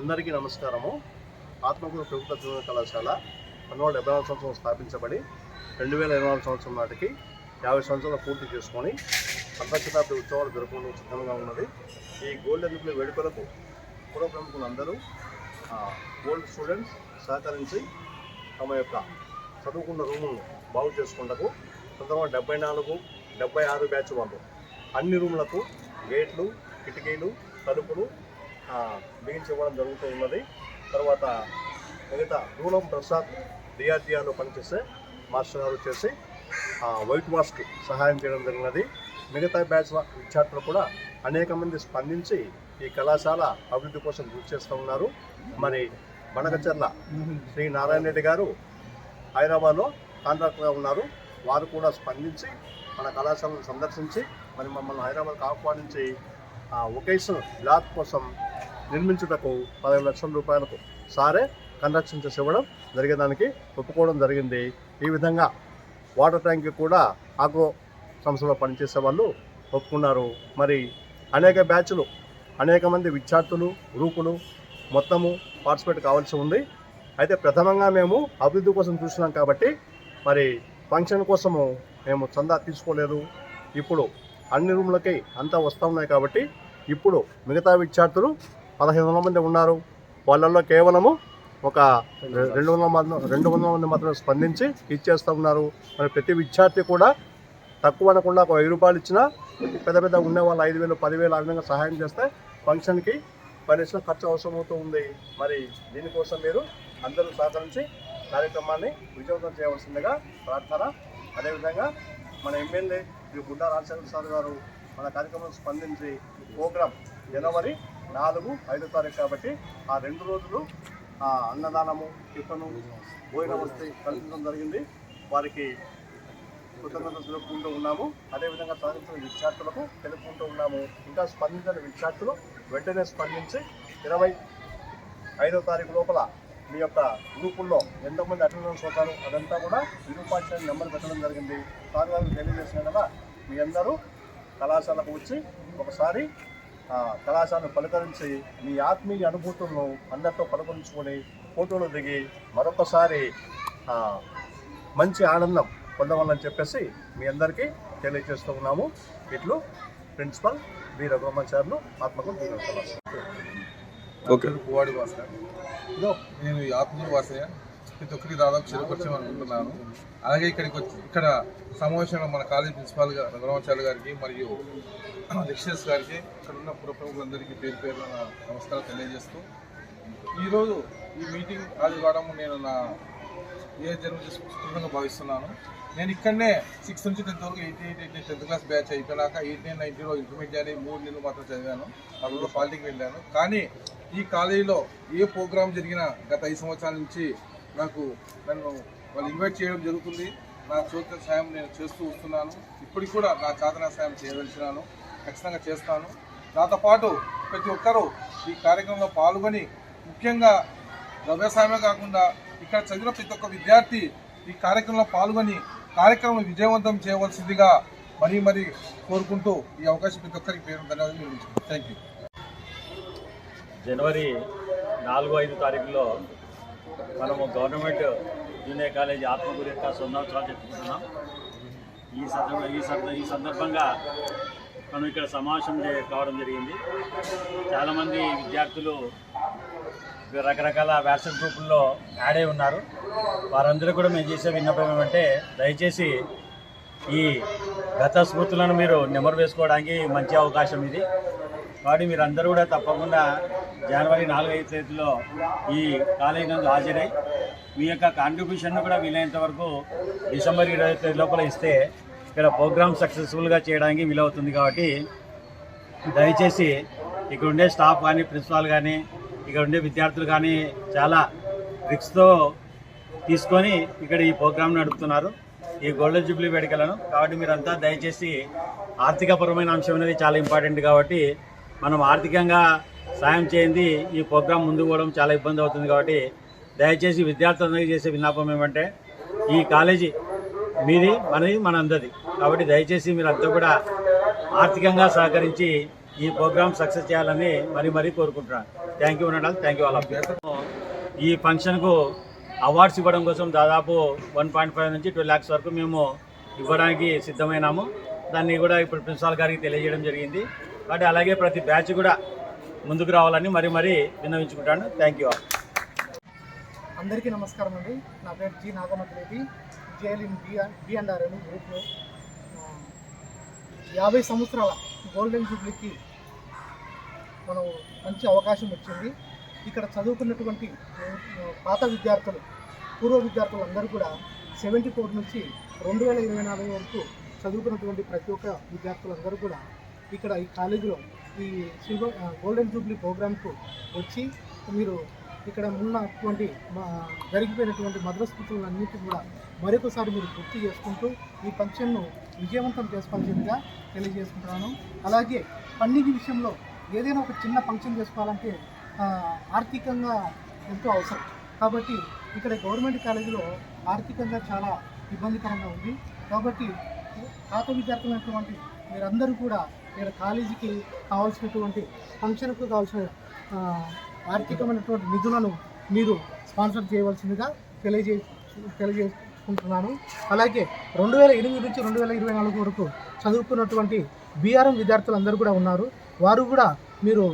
అందరికీ నమస్కారము. ఆత్మకూరు ప్రభుత్వ జూనియర్ కళాశాల పంతొమ్మిది డెబ్బై నాలుగు సంవత్సరం స్థాపించబడి రెండు వేల ఇరవై నాలుగు సంవత్సరం నాటికి యాభై సంవత్సరాలు పూర్తి చేసుకొని పంతశతాబ్ది ఉత్సవాలు జరుపుకుంటూ సిద్ధంగా ఉన్నది. ఈ గోల్డ్ జూబ్లీ వేడుకలకు పూర్వ ప్రముఖులు అందరూ గోల్డ్ స్టూడెంట్స్ సహకరించి తమ యొక్క చదువుకున్న రూములను బాగు చేసుకుంటకు కొంతమంది డెబ్బై నాలుగు డెబ్బై ఆరు బ్యాచ్ వాళ్ళు అన్ని రూములకు గేట్లు కిటికీలు తలుపులు ఆ, బిగించి ఇవ్వడం జరుగుతూ ఉన్నది. తర్వాత మిగతా రూలం ప్రసాద్ డిఆర్డిఆర్లో పనిచేసే మాస్టర్ గారు వచ్చేసి వైట్ వాష్కి సహాయం చేయడం జరిగినది. మిగతా బ్యాచ్ విద్యార్థులు కూడా అనేక మంది స్పందించి ఈ కళాశాల అభివృద్ధి కోసం కృషి చేస్తూ ఉన్నారు. మరి బనకచర్ల శ్రీ నారాయణ రెడ్డి గారు హైదరాబాద్లో కాంట్రాక్టర్గా ఉన్నారు. వారు కూడా స్పందించి మన కళాశాలను సందర్శించి మరి మమ్మల్ని హైదరాబాద్కి ఆహ్వానించి ఆ ఒకేషన్ బ్లాక్ కోసం నిర్మించుటకు పదహైదు లక్షల రూపాయలకు సారే కన్స్ట్రక్షన్ చేసి ఇవ్వడం జరిగేదానికి ఒప్పుకోవడం జరిగింది. ఈ విధంగా వాటర్ ట్యాంక్ కూడా ఆగ్రో సంస్థలో పనిచేసే వాళ్ళు ఒప్పుకున్నారు. మరి అనేక బ్యాచ్లు అనేక మంది విద్యార్థులు గ్రూపులు మొత్తము పార్టిసిపేట్ కావాల్సి ఉంది. అయితే ప్రథమంగా మేము అభివృద్ధి కోసం చూసినాం కాబట్టి మరి ఫంక్షన్ కోసము మేము చందా తీసుకోలేదు. ఇప్పుడు అన్ని రూమ్లకి అంతా వస్తూ ఉన్నాయి కాబట్టి ఇప్పుడు మిగతా విద్యార్థులు పదహైదు వందల మంది ఉన్నారు. వాళ్ళల్లో కేవలము ఒక రెండు వందల మంది రెండు వందల మంది మాత్రం స్పందించి ఇచ్చేస్తూ ఉన్నారు. మరి ప్రతి విద్యార్థి కూడా తక్కువ అనకుండా ఒక వెయ్యి రూపాయలు ఇచ్చినా పెద్ద పెద్ద ఉండే వాళ్ళు ఐదు వేలు పదివేలు ఆ విధంగా సహాయం చేస్తే ఫంక్షన్కి కనీసం ఖర్చు అవసరం అవుతూ ఉంది. మరి దీనికోసం మీరు అందరూ సహకరించి కార్యక్రమాన్ని విజయవంతం చేయవలసిందిగా ప్రార్థన. అదేవిధంగా మన ఎమ్మెల్యే శ్రీ బుడ్డా రాజశేఖర సార్ గారు మన కార్యక్రమం స్పందించి ప్రోగ్రాం జనవరి నాలుగు ఐదో తారీఖు కాబట్టి ఆ రెండు రోజులు ఆ అన్నదానము టిఫను భోజన వస్తే కల్పించడం జరిగింది. వారికి కృతజ్ఞతలు తెలుపుకుంటూ ఉన్నాము. అదేవిధంగా సాధించిన విద్యార్థులకు తెలుపుకుంటూ ఉన్నాము. ఇంకా స్పందించిన విద్యార్థులు వెంటనే స్పందించి ఇరవై ఐదో తారీఖు లోపల మీ యొక్క గ్రూపుల్లో ఎంతమంది అటెండెన్స్ అవుతారు అదంతా కూడా విరూపాక్ష నెంబర్ పెట్టడం జరిగింది. సార్ గారు తెలియజేసిన కదా మీ అందరూ కళాశాలకు వచ్చి ఒకసారి కళాశాలను పలకరించి మీ ఆత్మీయ అనుభూతులను అందరితో పలకరించుకొని ఫోటోలు దిగి మరొకసారి ఆ, మంచి ఆనందం పొందవాలని చెప్పేసి మీ అందరికీ తెలియజేస్తూ ఉన్నాము. ఇట్లు ప్రిన్సిపల్ బి రఘురామాచార్యులు ఆత్మకు ఓకే. నేను ఈ ఆత్మూరు వాసయ్య. ప్రతి ఒక్కరికి దాదాపు చిరపరిచయం అనుకుంటున్నాను. అలాగే ఇక్కడికి వచ్చి ఇక్కడ సమావేశంలో మన కాలేజ్ ప్రిన్సిపాల్ గారు రఘురామాచార్య గారికి మరియు లెక్చరర్స్ గారికి ఇక్కడ ఉన్న పురప్రముఖులందరికీ పేరు పేరు నమస్కారం తెలియజేస్తూ ఈరోజు ఈ మీటింగ్ అది కావడం నేను నా ఏ జన్మ సుఖంగా భావిస్తున్నాను. నేను ఇక్కడనే సిక్స్త్ నుంచి టెన్త్ వరకు eighty eight eight tenth class batch అయిపోయినాక ఎయిట్ నైన్ నైన్టీలో ఇంటర్మీడియట్ అని మూడు నెలలు మాత్రం చదివాను. అందులో పాలిటిక్ వెళ్ళాను. కానీ ఈ కాలేజీలో ఏ ప్రోగ్రామ్ జరిగినా గత ఐదు సంవత్సరాల నుంచి నాకు నన్ను వాళ్ళు ఇన్వైట్ చేయడం జరుగుతుంది. నా చోత సాయం నేను చేస్తూ వస్తున్నాను. ఇప్పటికి కూడా నా చాదన సాయం చేయదలిచినాను. ఖచ్చితంగా చేస్తాను. నాతో పాటు ప్రతి ఒక్కరూ ఈ కార్యక్రమంలో పాల్గొని ముఖ్యంగా వ్యవసాయమే కాకుండా ఇక్కడ చదివిన ప్రతి ఒక్క విద్యార్థి ఈ కార్యక్రమంలో పాల్గొని కార్యక్రమం విజయవంతం చేయవలసిందిగా మరీ మరీ కోరుకుంటూ ఈ అవకాశం ప్రతి ఒక్కరికి పేరు ధన్యవాదాలు థ్యాంక్ యూ జనవరి నాలుగు ఐదు తారీఖులో మనము గవర్నమెంట్ జూనియర్ కాలేజీ ఆత్మగురి యొక్క సంవత్సరాలు జరుపుకుంటున్నాం ఈ సందర్భ ఈ సంద ఈ సందర్భంగా మనం ఇక్కడ సమావేశం కావడం జరిగింది. చాలామంది విద్యార్థులు రకరకాల వాట్సాప్ గ్రూపుల్లో యాడ్ అయి ఉన్నారు. వారందరూ కూడా మేము చేసే విన్నపం ఏమంటే దయచేసి ఈ గత స్మృతులను మీరు నెమరు వేసుకోవడానికి మంచి అవకాశం ఇది. కాబట్టి మీరందరూ కూడా తప్పకుండా జనవరి నాలుగైదు తేదీలో ఈ కాలేజీలో నందు హాజరై మీ యొక్క కాంట్రిబ్యూషన్ను కూడా వీలైనంత వరకు డిసెంబర్ ఇరవై తేదీ లోపల ఇస్తే ఇక్కడ ప్రోగ్రామ్ సక్సెస్ఫుల్గా చేయడానికి వీలవుతుంది కాబట్టి దయచేసి ఇక్కడ ఉండే స్టాఫ్ కానీ ప్రిన్సిపాల్ కానీ ఇక్కడ ఉండే విద్యార్థులు కానీ చాలా రిక్స్తో తీసుకొని ఇక్కడ ఈ ప్రోగ్రామ్ నడుపుతున్నారు. ఈ గోల్డెన్ జూబ్లీ వేడుకలను. కాబట్టి మీరంతా దయచేసి ఆర్థికపరమైన అంశం అనేది చాలా ఇంపార్టెంట్ కాబట్టి మనం ఆర్థికంగా సాయం చేయండి ఈ ప్రోగ్రాం ముందుకు పోవడం చాలా ఇబ్బంది అవుతుంది కాబట్టి దయచేసి విద్యార్థులందరికీ చేసే విన్నపం ఏమంటే ఈ కాలేజీ మీది మనది మనందరిది. కాబట్టి దయచేసి మీరంతా కూడా ఆర్థికంగా సహకరించి ఈ ప్రోగ్రాం సక్సెస్ చేయాలని మరీ మరీ కోరుకుంటున్నాను. థ్యాంక్ యూ ఉండడం థ్యాంక్ యూ ఆల్ ఈ ఫంక్షన్కు అవార్డ్స్ ఇవ్వడం కోసం దాదాపు వన్ పాయింట్ ఫైవ్ నుంచి టూ ల్యాక్స్ వరకు మేము ఇవ్వడానికి సిద్ధమైనాము. దాన్ని కూడా ఇప్పుడు ప్రిన్సిపాల్ గారికి తెలియజేయడం జరిగింది. కాబట్టి అలాగే ప్రతి బ్యాచ్ కూడా ముందుకు రావాలని మరీ మరీ విన్నవించుకుంటాను. థ్యాంక్ యూ ఆల్ అందరికీ నమస్కారం అండి. నా పేరు G Nagamathi Reddy J L in B B and R అని గ్రూప్లో యాభై సంవత్సరాల గోల్డెన్ జూబ్లీకి మనం మంచి అవకాశం వచ్చింది. ఇక్కడ చదువుకున్నటువంటి పాత విద్యార్థులు పూర్వ విద్యార్థులు అందరూ కూడా సెవెంటీ ఫోర్ నుంచి రెండు వేల ఇరవై నాలుగు వరకు చదువుకున్నటువంటి ప్రతి ఒక్క విద్యార్థులందరూ కూడా ఇక్కడ ఈ కాలేజీలో ఈ సిల్వర్ గోల్డెన్ జూబ్లీ ప్రోగ్రామ్కు వచ్చి మీరు ఇక్కడ ఉన్నటువంటి మా జరిగిపోయినటువంటి మధురస్మృతులన్నింటినీ కూడా మరొకసారి మీరు గుర్తు చేసుకుంటూ ఈ ఫంక్షన్ను విజయవంతం చేసుకోవాల్సిందిగా తెలియజేసుకుంటున్నాను. అలాగే పండుగ విషయంలో ఏదైనా ఒక చిన్న ఫంక్షన్ చేసుకోవాలంటే ఆర్థికంగా ఎంతో అవసరం. కాబట్టి ఇక్కడ గవర్నమెంట్ కాలేజీలో ఆర్థికంగా చాలా ఇబ్బందికరంగా ఉంది. కాబట్టి పాత విద్యార్థులైనటువంటి మీరందరూ కూడా ఇక్కడ కాలేజీకి కావాల్సినటువంటి ఫంక్షన్కు కావాల్సిన ఆర్థికమైనటువంటి నిధులను మీరు స్పాన్సర్ చేయవలసిందిగా తెలియజే తెలియజేసుకుంటున్నాను. అలాగే రెండు వేల ఎనిమిది నుంచి రెండు వేల ఇరవై నాలుగు వరకు చదువుకున్నటువంటి బీఆర్ఎం విద్యార్థులందరూ కూడా ఉన్నారు. వారు కూడా మీరు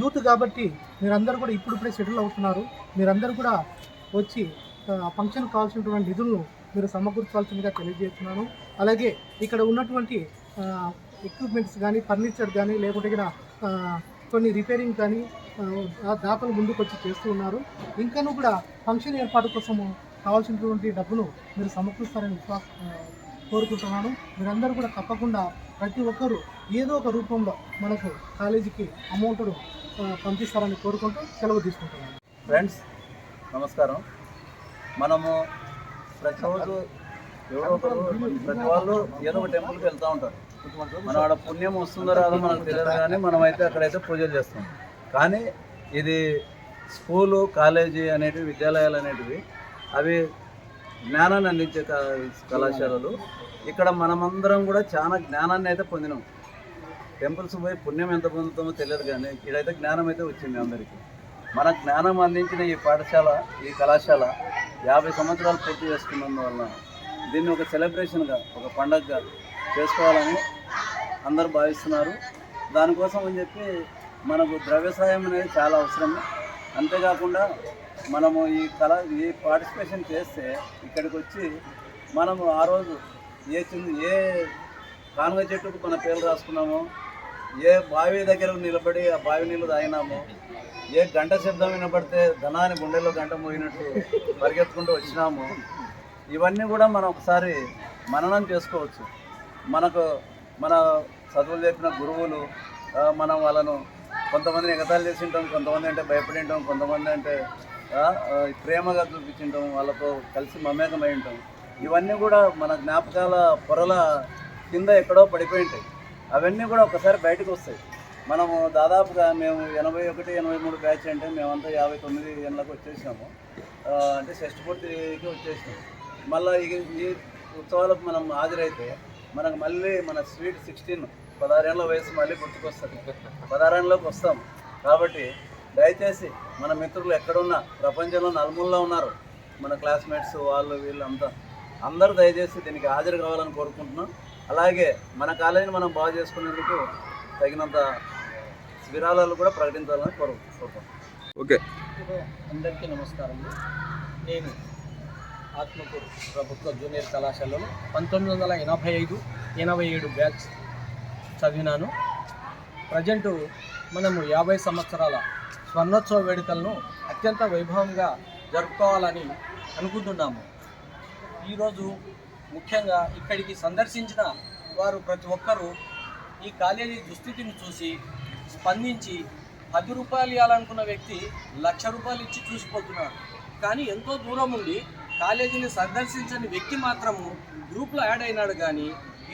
యూత్ కాబట్టి మీరందరూ కూడా ఇప్పుడిప్పుడే సెటిల్ అవుతున్నారు. మీరందరూ కూడా వచ్చి ఫంక్షన్ కావాల్సినటువంటి నిధులను మీరు సమకూర్చవలసిందిగా తెలియజేస్తున్నాను. అలాగే ఇక్కడ ఉన్నటువంటి ఎక్విప్మెంట్స్ కానీ ఫర్నిచర్ కానీ లేకుంటే ఇక్కడ కొన్ని రిపేరింగ్ కానీ ఆ, దాతలు ముందుకు వచ్చి చేస్తూ ఉన్నారు. ఇంకాను కూడా ఫంక్షన్ ఏర్పాటు కోసము కావాల్సినటువంటి డబ్బును మీరు సమకూరుస్తారని విశ్వాస కోరుకుంటున్నాను. మీరందరూ కూడా తప్పకుండా ప్రతి ఒక్కరూ ఏదో ఒక రూపంలో మనకు కాలేజీకి అమౌంట్ను పంపిస్తారని కోరుకుంటూ సెలవు తీసుకుంటున్నాను. ఫ్రెండ్స్ నమస్కారం. మనము ప్రతిరోజు ఎవరో ఒకరు ప్రతి వాళ్ళు ఏదో ఒక టెంపుల్కి వెళ్తూ ఉంటారు. మనం ఆడ పుణ్యం వస్తుందో రాదో మనకు తెలియదు కానీ మనం అయితే అక్కడైతే పూజలు చేస్తాం. కానీ ఇది స్కూలు కాలేజీ అనేటివి విద్యాలయాలు అనేటివి అవి జ్ఞానాన్ని అందించే కళాశాలలు. ఇక్కడ మనమందరం కూడా చాలా జ్ఞానాన్ని అయితే పొందినాం. టెంపుల్స్ పోయి పుణ్యం ఎంత పొందుతామో తెలియదు కానీ ఇక్కడైతే జ్ఞానం అయితే వచ్చింది అందరికీ. మన జ్ఞానం అందించిన ఈ పాఠశాల ఈ కళాశాల యాభై సంవత్సరాలు పూర్తి చేసుకున్నందువల్ల దీన్ని ఒక సెలబ్రేషన్గా ఒక పండగగా చేసుకోవాలని అందరూ భావిస్తున్నారు. దానికోసం అని చెప్పి మనకు ద్రవ్య సాయం అనేది చాలా అవసరం. అంతేకాకుండా మనము ఈ కళ ఈ పార్టిసిపేషన్ చేస్తే ఇక్కడికి వచ్చి మనము ఆ రోజు ఏ చిన్న ఏ కానుగ చెట్టుకు మన పేర్లు రాసుకున్నామో ఏ బావి దగ్గర నిలబడి ఆ బావి నీళ్ళు తాగినామో ఏ గంట శబ్దం వినబడితే ధనాన్ని గుండెల్లో గంట మోగినట్టు పరిగెత్తుకుంటూ వచ్చినాము ఇవన్నీ కూడా మనం ఒకసారి మననం చేసుకోవచ్చు. మనకు మన చదువులు చెప్పిన గురువులు మనం వాళ్ళను కొంతమందిని ఎగతాలు చేసి ఉంటాం కొంతమంది అంటే భయపడి ఉంటాం కొంతమంది అంటే ప్రేమగా చూపించింటాం వాళ్ళతో కలిసి మమేకమై ఉంటాం. ఇవన్నీ కూడా మన జ్ఞాపకాల పొరల కింద ఎక్కడో పడిపోయి ఉంటాయి. అవన్నీ కూడా ఒకసారి బయటకు వస్తాయి. మనము దాదాపుగా మేము ఎనభై ఒకటి ఎనభై మూడు బ్యాచ్ అంటే మేమంతా యాభై తొమ్మిది ఏళ్ళకి వచ్చేసినాము. అంటే షష్ఠపూర్తికి వచ్చేసినాము మళ్ళీ ఈ ఈ ఉత్సవాలకు మనం హాజరైతే మనకు మళ్ళీ మన స్వీట్ సిక్స్టీన్ పదహారేళ్ళ వయసు మళ్ళీ గుర్తుకొస్తుంది. పదహారేళ్ళలోకి వస్తాం. కాబట్టి దయచేసి మన మిత్రులు ఎక్కడున్నా ప్రపంచంలో నలుమూలలో ఉన్నారు మన క్లాస్మేట్స్ వాళ్ళు వీళ్ళంతా అందరూ దయచేసి దీనికి హాజరు కావాలని కోరుకుంటున్నాం. అలాగే మన కాలేజీని మనం బాగు చేసుకునేందుకు తగినంత విరాళాలు కూడా ప్రకటించాలని కోరు కోరుకుంటున్నాం. ఓకే. అందరికీ నమస్కారం నేను ఆత్మకూరు ప్రభుత్వ జూనియర్ కళాశాలలో పంతొమ్మిది వందల ఎనభై ఐదు ఎనభై ఏడు బ్యాచ్ చదివినాను. ప్రజెంటు మనము యాభై సంవత్సరాల స్వర్ణోత్సవ వేడుకలను అత్యంత వైభవంగా జరుపుకోవాలని అనుకుంటున్నాము. ఈరోజు ముఖ్యంగా ఇక్కడికి సందర్శించిన వారు ప్రతి ఒక్కరూ ఈ కాలేజీ దుస్థితిని చూసి స్పందించి పది రూపాయలు ఇవ్వాలనుకున్న వ్యక్తి లక్ష రూపాయలు ఇచ్చి చూసిపోతున్నాడు కానీ ఎంతో దూరం ఉండి కాలేజీని సందర్శించని వ్యక్తి మాత్రము గ్రూప్లో యాడ్ అయినాడు కానీ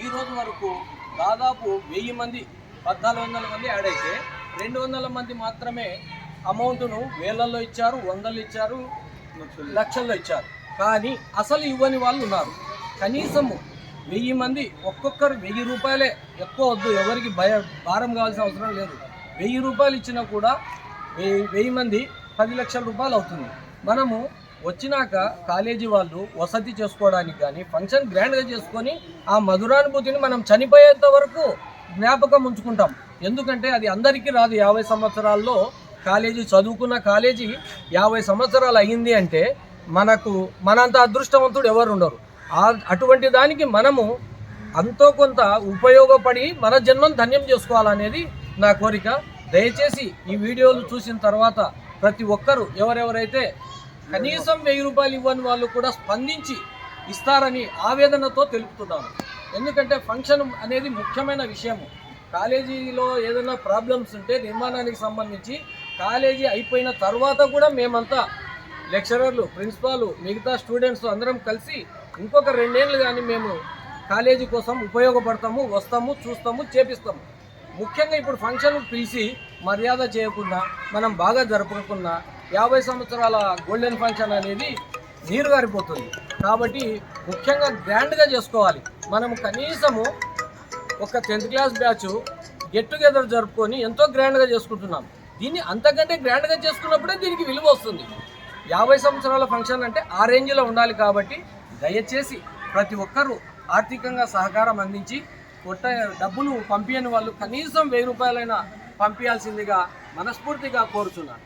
ఈ రోజు వరకు దాదాపు వెయ్యి మంది పద్నాలుగు వందల మంది యాడ్ అయితే రెండు వందల మంది మాత్రమే అమౌంట్ను వేలల్లో ఇచ్చారు వందలు ఇచ్చారు లక్షల్లో ఇచ్చారు. కానీ అసలు ఇవ్వని వాళ్ళు ఉన్నారు. కనీసము వెయ్యి మంది ఒక్కొక్కరు వెయ్యి రూపాయలే. ఎక్కువ వద్దు ఎవరికి భయ భారం కావాల్సిన అవసరం లేదు. వెయ్యి రూపాయలు ఇచ్చినా కూడా వెయ్యి వెయ్యి మంది పది లక్షల రూపాయలు అవుతుంది. మనము వచ్చినాక కాలేజీ వాళ్ళు వసతి చేసుకోవడానికి కానీ ఫంక్షన్ గ్రాండ్గా చేసుకొని ఆ మధురానుభూతిని మనం చనిపోయేంత వరకు జ్ఞాపకం ఉంచుకుంటాం. ఎందుకంటే అది అందరికీ రాదు. యాభై సంవత్సరాల్లో కాలేజీ చదువుకున్న కాలేజీ యాభై సంవత్సరాలు అయ్యింది అంటే మనకు మనంత అదృష్టవంతుడు ఎవరు ఉండరు. అటువంటి దానికి మనము అంతో కొంత ఉపయోగపడి మన జన్మం ధన్యం చేసుకోవాలనేది నా కోరిక. దయచేసి ఈ వీడియోలు చూసిన తర్వాత ప్రతి ఒక్కరూ ఎవరెవరైతే కనీసం వెయ్యి రూపాయలు ఇవ్వని వాళ్ళు కూడా స్పందించి ఇస్తారని ఆవేదనతో తెలుపుతున్నాను. ఎందుకంటే ఫంక్షన్ అనేది ముఖ్యమైన విషయము. కాలేజీలో ఏదైనా ప్రాబ్లమ్స్ ఉంటే నిర్మాణానికి సంబంధించి కాలేజీ అయిపోయిన తర్వాత కూడా మేమంతా లెక్చరర్లు ప్రిన్సిపాల్ మిగతా స్టూడెంట్స్ అందరం కలిసి ఇంకొక రెండేళ్ళు కానీ మేము కాలేజీ కోసం ఉపయోగపడతాము వస్తాము చూస్తాము చేపిస్తాము. ముఖ్యంగా ఇప్పుడు ఫంక్షన్ పిలిచి మర్యాద చేయకుండా మనం బాగా జరుపుకోకుండా యాభై సంవత్సరాల గోల్డెన్ ఫంక్షన్ అనేది నీరు గారిపోతుంది కాబట్టి ముఖ్యంగా గ్రాండ్గా చేసుకోవాలి. మనం కనీసము ఒక tenth class batch get together జరుపుకొని ఎంతో గ్రాండ్గా చేసుకుంటున్నాం. దీన్ని అంతకంటే గ్రాండ్గా చేసుకున్నప్పుడే దీనికి విలువ వస్తుంది. యాభై సంవత్సరాల ఫంక్షన్ అంటే ఆ రేంజ్లో ఉండాలి కాబట్టి దయచేసి ప్రతి ఒక్కరూ ఆర్థికంగా సహకారం అందించి కొట్ట డబ్బులు పంపించని వాళ్ళు కనీసం వెయ్యి రూపాయలైనా పంపించాల్సిందిగా మనస్ఫూర్తిగా కోరుచున్నాను.